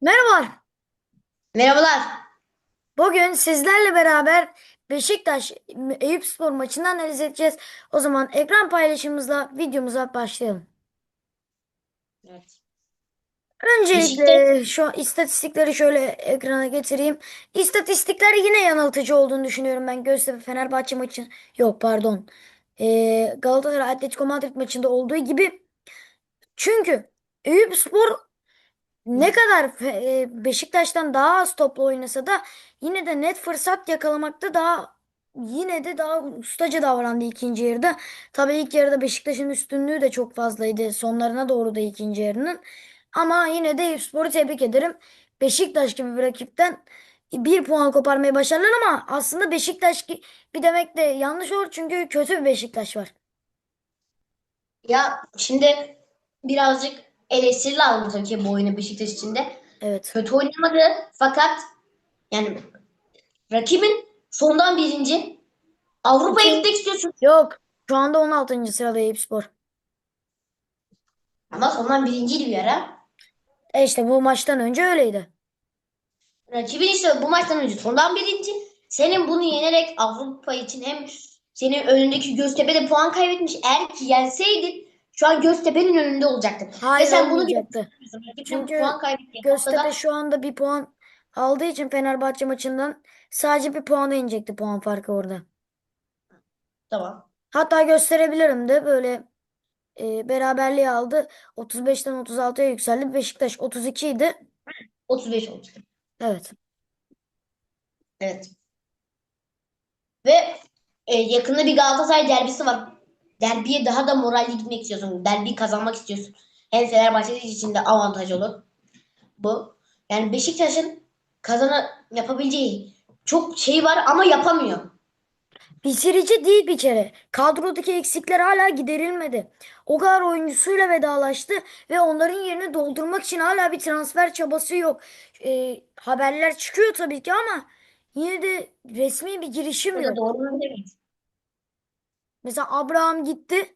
Merhabalar. Merhabalar. Bugün sizlerle beraber Beşiktaş Eyüpspor maçını analiz edeceğiz. O zaman ekran paylaşımımızla videomuza başlayalım. Evet. Öncelikle Beşiktaş şu istatistikleri şöyle ekrana getireyim. İstatistikler yine yanıltıcı olduğunu düşünüyorum ben. Göztepe Fenerbahçe maçı yok pardon. Ee, Galatasaray Atletico Madrid maçında olduğu gibi. Çünkü Eyüpspor Ne kadar e, Beşiktaş'tan daha az toplu oynasa da yine de net fırsat yakalamakta daha yine de daha ustaca davrandı ikinci yarıda. Tabii ilk yarıda Beşiktaş'ın üstünlüğü de çok fazlaydı. Sonlarına doğru da ikinci yarının. Ama yine de Eyüpspor'u tebrik ederim. Beşiktaş gibi bir rakipten bir puan koparmayı başardılar ama aslında Beşiktaş gi- bir demek de yanlış olur çünkü kötü bir Beşiktaş var. ya şimdi birazcık eleştiri lazım tabii ki bu oyunu Beşiktaş için de. Evet. Kötü oynamadı fakat yani rakibin sondan birinci. Avrupa'ya gitmek istiyorsun Yok. Şu anda 16. sırada Eyüpspor. ama sondan birinciydi bir ara. E işte bu maçtan önce öyleydi. Rakibin işte bu maçtan önce sondan birinci. Senin bunu yenerek Avrupa için hem senin önündeki Göztepe de puan kaybetmiş. Eğer ki yenseydin şu an Göztepe'nin önünde olacaktın. Ve Hayır sen bunu olmayacaktı. Çünkü puan. Göztepe Haftada şu anda bir puan aldığı için Fenerbahçe maçından sadece bir puana inecekti puan farkı orada. tamam. Hatta gösterebilirim de böyle e, beraberliği aldı. 35'ten 36'ya yükseldi. Beşiktaş 32 idi. 35 oldu. Evet. Evet. Ve e, yakında bir Galatasaray derbisi var. Derbiye daha da moralli gitmek istiyorsun. Derbiyi kazanmak istiyorsun. Hem Fenerbahçe için de avantaj olur. Bu. Yani Beşiktaş'ın kazana yapabileceği çok şey var ama yapamıyor. Bitirici değil bir kere. Kadrodaki eksikler hala giderilmedi. O kadar oyuncusuyla vedalaştı ve onların yerini doldurmak için hala bir transfer çabası yok. E, haberler çıkıyor tabii ki ama yine de resmi bir girişim yok. doğru demeyiz. Mesela Abraham gitti.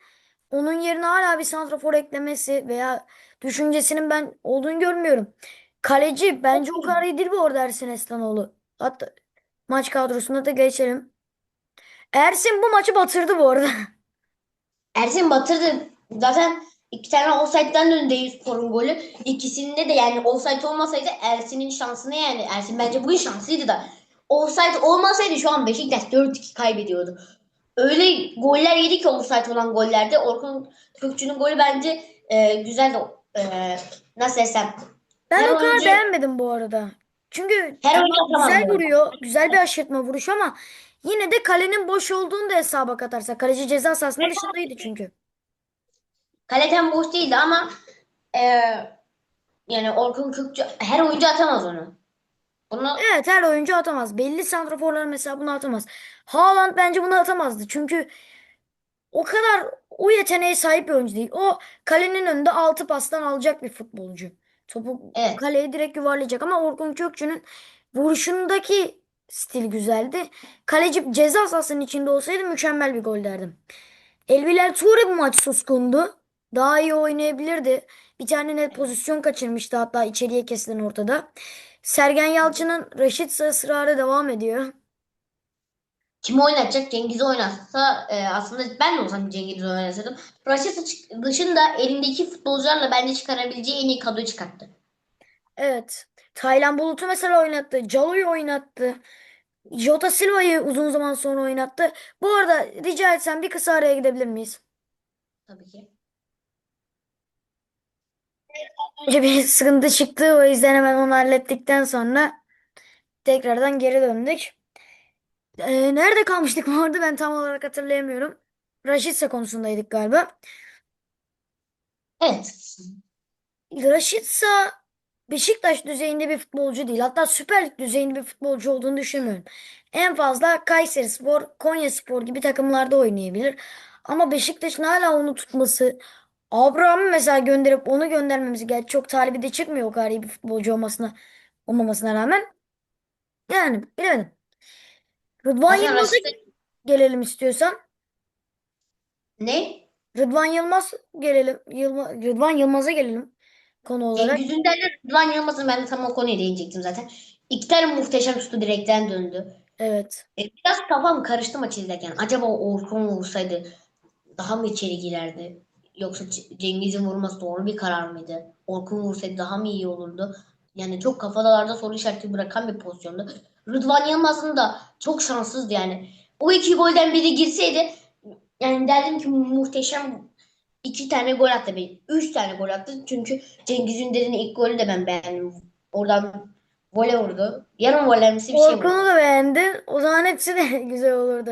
Onun yerine hala bir santrafor eklemesi veya düşüncesinin ben olduğunu görmüyorum. Kaleci bence o kadar iyi değil bu arada Ersin Eslanoğlu. Hatta maç kadrosuna da geçelim. Ersin bu maçı batırdı bu arada. Ersin batırdı. Zaten iki tane offside'den döndü Eyüpspor'un golü. İkisinde de yani offside olmasaydı Ersin'in şansını yani. Ersin bence bugün şanslıydı da. Offside olmasaydı şu an Beşiktaş 4-2 kaybediyordu. Öyle goller yedi ki offside olan gollerde. Orkun Kökçü'nün golü bence e, güzel de e, nasıl desem. Ben Her o kadar oyuncu- beğenmedim bu arada. Çünkü Her oyuncu güzel vuruyor. Güzel bir aşırtma vuruş ama yine de kalenin boş olduğunu da hesaba katarsak. Kaleci ceza sahasının dışındaydı çünkü. Kaleten boş değildi ama e, yani Orkun Kökçü her oyuncu atamaz onu. Bunu Evet her oyuncu atamaz. Belli santraforlar mesela bunu atamaz. Haaland bence bunu atamazdı. Çünkü o kadar o yeteneğe sahip bir oyuncu değil. O kalenin önünde altı pastan alacak bir futbolcu. Topu Evet. kaleye direkt yuvarlayacak ama Orkun Kökçü'nün vuruşundaki stil güzeldi. Kaleci ceza sahasının içinde olsaydı mükemmel bir gol derdim. Elbilal Toure bu maç suskundu. Daha iyi oynayabilirdi. Bir tane net pozisyon kaçırmıştı hatta içeriye kesilen ortada. Sergen Yalçın'ın Raşitsa ısrarı devam ediyor. Kim oynatacak? Cengiz'i oynatsa e, aslında ben de olsam Cengiz'i oynatırdım. Rashica dışında elindeki futbolcularla bence çıkarabileceği en iyi kadroyu çıkarttı. Evet. Taylan Bulut'u mesela oynattı. Calo'yu oynattı. Jota Silva'yı uzun zaman sonra oynattı. Bu arada rica etsem bir kısa araya gidebilir miyiz? Tabii ki. Önce bir sıkıntı çıktı. O yüzden hemen onu hallettikten sonra tekrardan geri döndük. Ee, nerede kalmıştık bu arada ben tam olarak hatırlayamıyorum. Rashica konusundaydık galiba. Evet. Rashica Beşiktaş düzeyinde bir futbolcu değil. Hatta Süper Lig düzeyinde bir futbolcu olduğunu düşünmüyorum. En fazla Kayserispor, Konyaspor gibi takımlarda oynayabilir. Ama Beşiktaş'ın hala onu tutması, Abraham'ı mesela gönderip onu göndermemiz gerçi çok talibi de çıkmıyor o kadar iyi bir futbolcu olmasına olmamasına rağmen. Yani bilemedim. Rıdvan Zaten Yılmaz'a Rashica gelelim istiyorsan. ne? Rıdvan Yılmaz gelelim. Yılma, Rıdvan Yılmaz'a gelelim. konu olarak. Cengiz Ünder'le Rıdvan Yılmaz'ın ben de tam o konuya değinecektim zaten. İki tane muhteşem şutu direkten döndü. Evet. E, biraz kafam karıştı maçı izlerken. Acaba Orkun vursaydı daha mı içeri girerdi? Yoksa Cengiz'in vurması doğru bir karar mıydı? Orkun vursaydı daha mı iyi olurdu? Yani çok kafalarda soru işareti bırakan bir pozisyondu. Rıdvan Yılmaz'ın da çok şanssızdı yani. O iki golden biri girseydi yani derdim ki muhteşem iki tane gol attı. Bir, üç tane gol attı. Çünkü Cengiz Ünder'in ilk golü de ben beğendim. Oradan vole vurdu. Yarım volemsi bir şey. Orkun'u da beğendin. O zaman hepsi de güzel olurdu.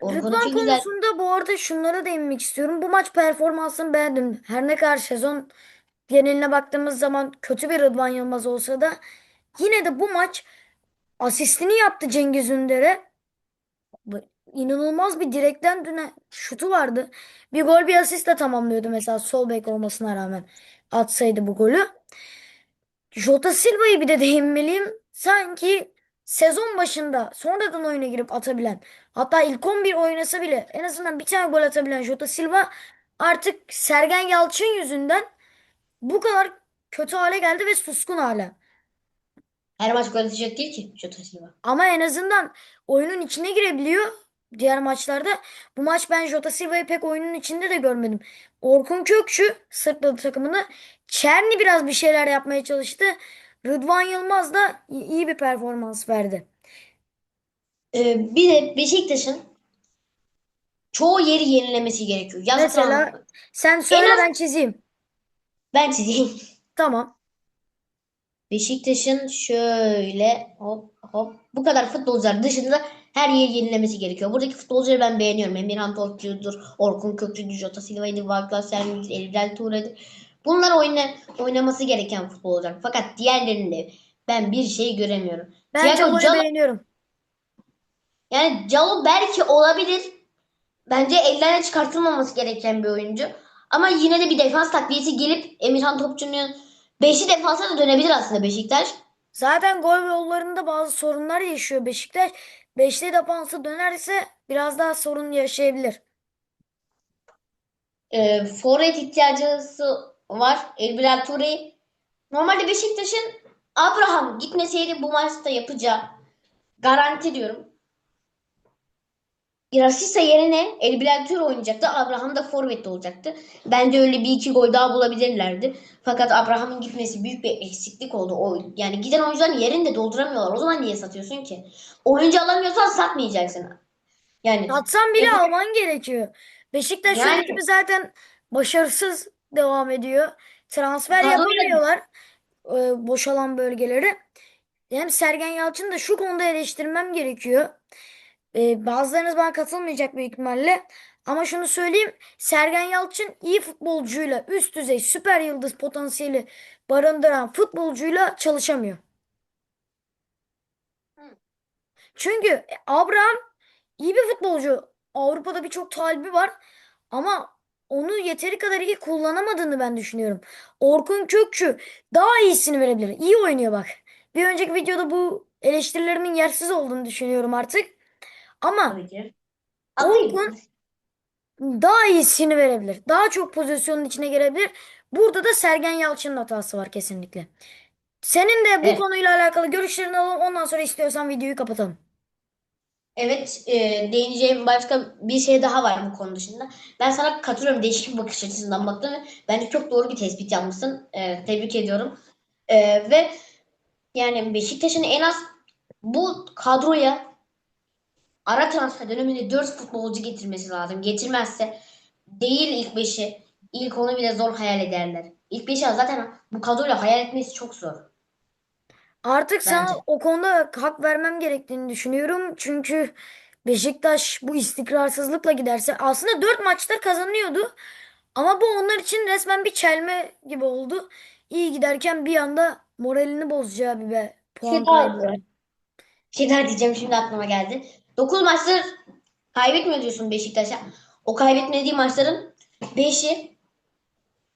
Orkun Rıdvan için güzel. konusunda bu arada şunlara değinmek istiyorum. Bu maç performansını beğendim. Her ne kadar sezon geneline baktığımız zaman kötü bir Rıdvan Yılmaz olsa da yine de bu maç asistini yaptı Cengiz Ünder'e. İnanılmaz bir direkten dönen şutu vardı. Bir gol bir asistle tamamlıyordu mesela sol bek olmasına rağmen atsaydı bu golü. Jota Silva'yı bir de değinmeliyim. Sanki sezon başında sonradan oyuna girip atabilen hatta ilk 11 oynasa bile en azından bir tane gol atabilen Jota Silva artık Sergen Yalçın yüzünden bu kadar kötü hale geldi ve suskun hale. Her maç gol atacak değil ki Jota Silva. Ama en azından oyunun içine girebiliyor. Diğer maçlarda bu maç ben Jota Silva'yı pek oyunun içinde de görmedim. Orkun Kökçü sırtladı takımını. Çerni biraz bir şeyler yapmaya çalıştı. Rıdvan Yılmaz da iyi bir performans verdi. Ee, bir de Beşiktaş'ın çoğu yeri yenilemesi gerekiyor. Yaz Mesela transfer- sen söyle az- ben çizeyim. ben çizeyim. Tamam. Beşiktaş'ın şöyle hop hop bu kadar futbolcular dışında her yeri yenilemesi gerekiyor. Buradaki futbolcuları ben beğeniyorum. Emirhan Topçu'dur, Orkun Kökçü'dür, Jota Silva'ydı, Vagla Selvi'dir, Eldel Tuğra'dır. Bunlar oyna, oynaması gereken futbolcular. Fakat diğerlerinde ben bir şey göremiyorum. Ben Thiago Calo- beğeniyorum. Yani Calo belki olabilir. Bence ellerine çıkartılmaması gereken bir oyuncu. Ama yine de bir defans takviyesi gelip Emirhan Topçu'nun beşi defansa da dönebilir aslında Beşiktaş. Zaten gol yollarında bazı sorunlar yaşıyor Beşiktaş. Beşli defansa dönerse biraz daha sorun yaşayabilir. E, forvet ihtiyacı var. Elbilal Toure'yi. Normalde Beşiktaş'ın Abraham gitmeseydi bu maçta yapacağı garanti diyorum. Rashica yerine Elbilal Toure oynayacaktı. Abraham da forvette olacaktı. Bence öyle bir iki gol daha bulabilirlerdi. Fakat Abraham'ın gitmesi büyük bir eksiklik oldu. O, yani giden oyuncuların yerini de dolduramıyorlar. O zaman niye satıyorsun ki? Oyuncu alamıyorsan satmayacaksın. Yani Atsan bile Evet. alman gerekiyor. Beşiktaş Yani- yönetimi zaten başarısız devam ediyor. Transfer Kadroyla- yapamıyorlar e, boşalan bölgeleri. Hem Sergen Yalçın'ı da şu konuda eleştirmem gerekiyor. E, bazılarınız bana katılmayacak büyük ihtimalle. Ama şunu söyleyeyim. Sergen Yalçın iyi futbolcuyla, üst düzey süper yıldız potansiyeli barındıran futbolcuyla çalışamıyor. Çünkü Abraham iyi bir futbolcu. Avrupa'da birçok talibi var. Ama onu yeteri kadar iyi kullanamadığını ben düşünüyorum. Orkun Kökçü daha iyisini verebilir. İyi oynuyor bak. Bir önceki videoda bu eleştirilerimin yersiz olduğunu düşünüyorum artık. Ama tabii ki. Alayım. Orkun daha iyisini verebilir. Daha çok pozisyonun içine girebilir. Burada da Sergen Yalçın'ın hatası var kesinlikle. Senin de bu Evet. konuyla alakalı görüşlerini alalım. Ondan sonra istiyorsan videoyu kapatalım. Evet, e, değineceğim başka bir şey daha var bu konu dışında. Ben sana katılıyorum değişik bir bakış açısından baktın ve bence çok doğru bir tespit yapmışsın. E, tebrik ediyorum. E, ve yani Beşiktaş'ın en az bu kadroya ara transfer döneminde 4 futbolcu getirmesi lazım. Getirmezse değil ilk 5'i, ilk onu bile zor hayal ederler. İlk 5'i zaten bu kadroyla hayal etmesi çok zor. Artık sana Bence. o konuda hak vermem gerektiğini düşünüyorum. Çünkü Beşiktaş bu istikrarsızlıkla giderse aslında 4 maçtır kazanıyordu. Ama bu onlar için resmen bir çelme gibi oldu. İyi giderken bir anda moralini bozacağı bir be, puan şey daha- kaybı. Şey daha diyeceğim şimdi aklıma geldi. 9 maçtır kaybetmiyor diyorsun Beşiktaş'a. O kaybetmediği maçların 5'i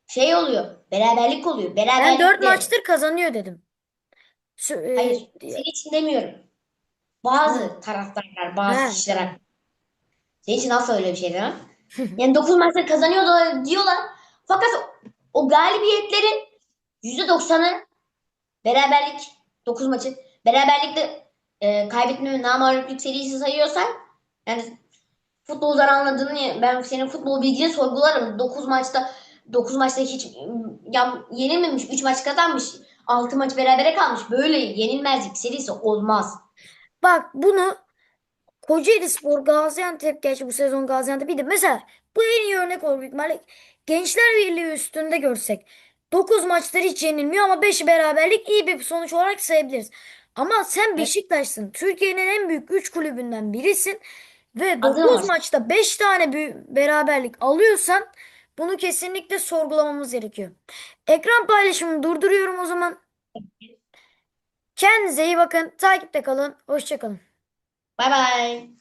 şey oluyor. Beraberlik oluyor. Ben Beraberlik 4 de- maçtır kazanıyor dedim. E, Hayır, senin için demiyorum. Bazı taraftarlar, bazı Ha. kişiler senin için nasıl öyle bir şey demem. Yani 9 maçtır kazanıyor da diyorlar. Fakat O galibiyetlerin %90'ı beraberlik 9 maçı beraberlikle e, kaybetme ve namarlıklık serisi sayıyorsan yani futboldan anladığını ben senin futbol bilgini sorgularım. 9 maçta 9 maçta hiç ya, yenilmemiş, 3 maç kazanmış, 6 maç berabere kalmış. Böyle yenilmezlik serisi olmaz. Bak bunu Kocaelispor, Gaziantep gerçi bu sezon Gaziantep'iydi. Mesela bu en iyi örnek olur büyük ihtimalle. Gençler Birliği üstünde görsek. 9 maçları hiç yenilmiyor ama 5'i beraberlik iyi bir sonuç olarak sayabiliriz. Ama sen Beşiktaş'sın. Türkiye'nin en büyük 3 kulübünden birisin. Ve Adım 9 var. maçta 5 tane bü- beraberlik alıyorsan bunu kesinlikle sorgulamamız gerekiyor. Ekran paylaşımını durduruyorum o zaman. Kendinize iyi bakın. Takipte kalın. Hoşça kalın. Bay bay.